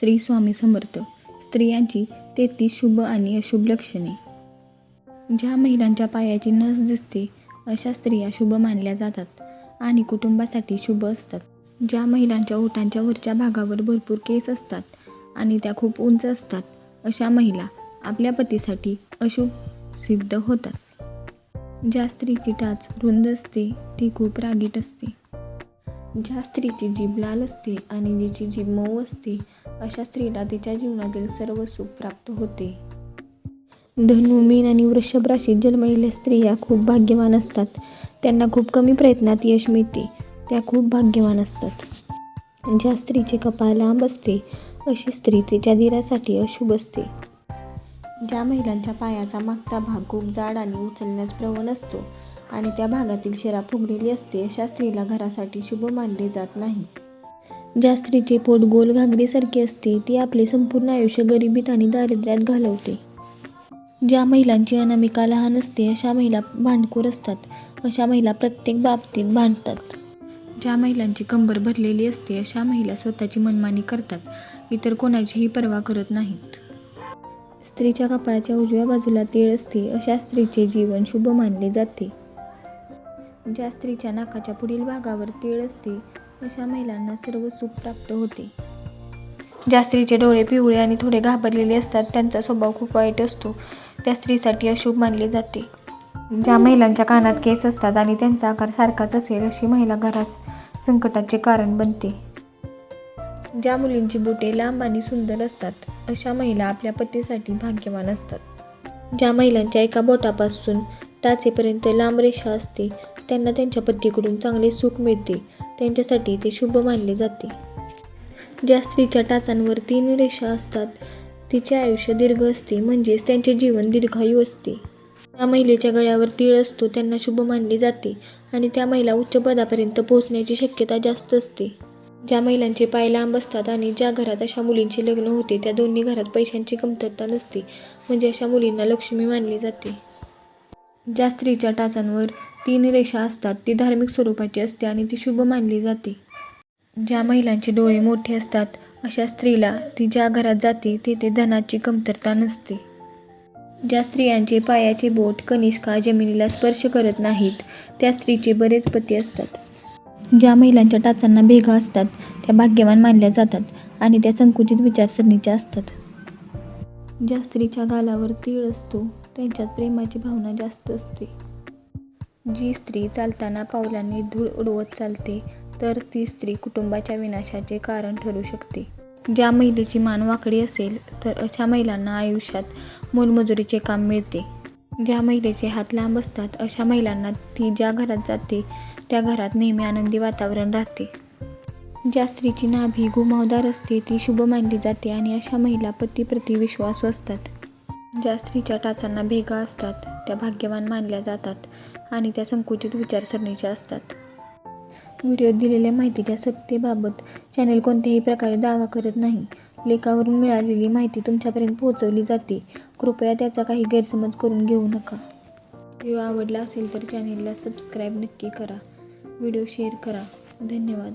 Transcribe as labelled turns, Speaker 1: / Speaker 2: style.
Speaker 1: श्री स्वामी समर्थ. स्त्रियांची तेहतीस शुभ आणि अशुभ लक्षणे. ज्या महिलांच्या पायाची नस दिसते अशा स्त्रिया शुभ मानल्या जातात आणि कुटुंबासाठी शुभ असतात. ज्या महिलांच्या ओठांच्या वरच्या भागावर भरपूर केस असतात आणि त्या खूप उंच असतात अशा महिला आपल्या पतीसाठी अशुभ सिद्ध होतात. ज्या स्त्रीची टाच रुंद असते ती खूप रागीट असते. ज्या स्त्रीची जीभ लाल असते आणि जिची जीभ मऊ असते अशा स्त्रीला तिच्या जीवनातील सर्व सुख प्राप्त होते. धनु मीन आणि वृषभ राशीत जन्मलेल्या स्त्रिया खूप भाग्यवान असतात. त्यांना खूप कमी प्रयत्नात यश मिळते. त्या खूप भाग्यवान असतात. ज्या स्त्रीचे कपाळ लांब असते अशी स्त्री तिच्या धीरासाठी अशुभ असते. ज्या महिलांच्या पायाचा मागचा भाग खूप जाड आणि उचलण्यास प्रवण असतो आणि त्या भागातील शिरा फुगलेली असते अशा स्त्रीला घरासाठी शुभ मानले जात नाही. ज्या स्त्रीचे पोट गोल घागरीसारखे असते ती आपले संपूर्ण आयुष्य गरिबीत आणि दारिद्र्यात घालवते. ज्या महिलांची अनामिका लहान असते अशा महिला भांडखोर असतात. अशा महिला प्रत्येक बाबतीत भांडतात. ज्या महिलांची कंबर भरलेली असते अशा महिला स्वतःची मनमानी करतात. इतर कोणाचीही पर्वा करत नाहीत. स्त्रीच्या कपाळाच्या उजव्या बाजूला तीळ असते अशा स्त्रीचे जीवन शुभ मानले जाते. ज्या स्त्रीच्या नाकाच्या पुढील भागावर तीळ असते अशा महिलांना सर्व सुख प्राप्त होते. ज्या स्त्रीचे डोळे पिवळे आणि थोडे घाबरलेले असतात त्यांचा स्वभाव खूप वाईट असतो. त्या स्त्रीसाठी अशुभ मानले जाते. ज्या महिलांच्या कानात केस असतात आणि त्यांचा आकार सारखाच असेल अशी महिला घरास संकटाचे कारण बनते. ज्या मुलींची बोटे लांब आणि सुंदर असतात अशा महिला आपल्या पतीसाठी भाग्यवान असतात. ज्या महिलांच्या एका बोटापासून टाचेपर्यंत लांब रेषा असते त्यांना त्यांच्या पतीकडून चांगले सुख मिळते. त्यांच्यासाठी ते शुभ मानले जाते. ज्या स्त्रीच्या टाचांवर तीन रेषा असतात तिचे आयुष्य दीर्घ असते म्हणजेच त्यांचे जीवन दीर्घायू असते. त्या महिलेच्या गळ्यावर तीळ असतो त्यांना शुभ मानले जाते आणि त्या महिला उच्च पदापर्यंत पोहोचण्याची शक्यता जास्त असते. ज्या महिलांचे पाय लांब असतात आणि ज्या घरात अशा मुलींचे लग्न होते त्या दोन्ही घरात पैशांची कमतरता नसते म्हणजे अशा मुलींना लक्ष्मी मानली जाते. ज्या स्त्रीच्या टाचांवर तीन रेषा असतात. ती धार्मिक स्वरूपाची असते आणि ती शुभ मानली जाते. ज्या महिलांचे डोळे मोठे असतात अशा स्त्रीला ती ज्या घरात जाते तेथे धनाची कमतरता नसते. ज्या स्त्रियांचे पायाचे बोट कनिष्का जमिनीला स्पर्श करत नाहीत त्या स्त्रीचे बरेच पती असतात. ज्या महिलांच्या टाचांना भेगा असतात त्या भाग्यवान मानल्या जातात आणि त्या संकुचित विचारसरणीच्या असतात. ज्या स्त्रीच्या गालावर तीळ असतो त्यांच्यात प्रेमाची भावना जास्त असते. जी स्त्री चालताना पावलांनी धूळ उडवत चालते तर ती स्त्री कुटुंबाच्या विनाशाचे कारण ठरू शकते. ज्या महिलेची मान वाकडी असेल तर अशा महिलांना आयुष्यात मोलमजुरीचे काम मिळते. ज्या महिलेचे हात लांब असतात अशा महिलांना ती ज्या घरात जाते त्या घरात नेहमी आनंदी वातावरण राहते. ज्या स्त्रीची नाभी घुमावदार असते ती शुभ मानली जाते आणि अशा महिला पतीप्रती विश्वासू असतात. ज्या स्त्रीच्या टाचांना भेगा असतात त्या भाग्यवान मानल्या जातात आणि त्या संकुचित विचारसरणीच्या असतात. व्हिडिओत दिलेल्या माहितीच्या सत्यतेबाबत चॅनेल कोणत्याही प्रकारे दावा करत नाही. लेखावरून मिळालेली माहिती तुमच्यापर्यंत पोहोचवली जाते. कृपया त्याचा काही गैरसमज करून घेऊ नका. व्हिडिओ आवडला असेल तर चॅनेलला सबस्क्राईब नक्की करा. व्हिडिओ शेअर करा. धन्यवाद.